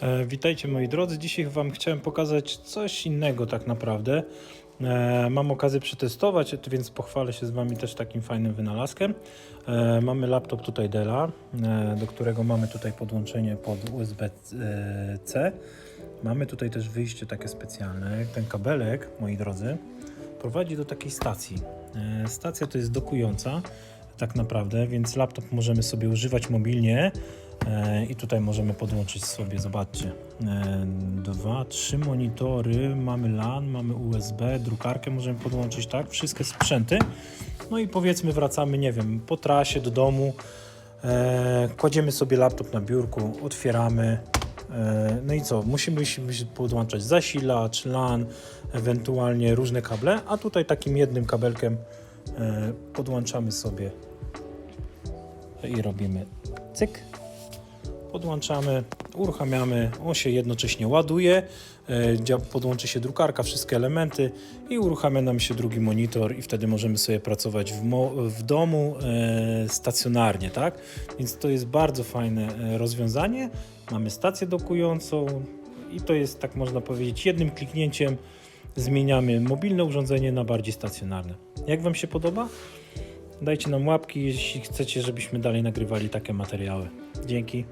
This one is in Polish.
E, Witajcie moi drodzy. Dzisiaj Wam chciałem pokazać coś innego tak naprawdę. E, Mam okazję przetestować, więc pochwalę się z Wami też takim fajnym wynalazkiem. E, Mamy laptop tutaj Della, do którego mamy tutaj podłączenie pod USB-C. Mamy tutaj też wyjście takie specjalne. Ten kabelek, moi drodzy, prowadzi do takiej stacji. Stacja to jest dokująca tak naprawdę, więc laptop możemy sobie używać mobilnie. E, I tutaj możemy podłączyć sobie, zobaczcie, e, dwa, trzy monitory, mamy LAN, mamy USB, drukarkę możemy podłączyć, tak, wszystkie sprzęty. No i powiedzmy wracamy, nie wiem, po trasie do domu, e, kładziemy sobie laptop na biurku, otwieramy, no i co, musimy się podłączać zasilacz, LAN, ewentualnie różne kable, a tutaj takim jednym kabelkiem podłączamy sobie i robimy cyk podłączamy, uruchamiamy, on się jednocześnie ładuje, e, podłączy się drukarka, wszystkie elementy i uruchamia nam się drugi monitor i wtedy możemy sobie pracować w, w domu e, stacjonarnie, tak? Więc to jest bardzo fajne e, rozwiązanie. Mamy stację dokującą i to jest, tak można powiedzieć, jednym kliknięciem zmieniamy mobilne urządzenie na bardziej stacjonarne. Jak Wam się podoba? Dajcie nam łapki, jeśli chcecie, żebyśmy dalej nagrywali takie materiały. Dzięki.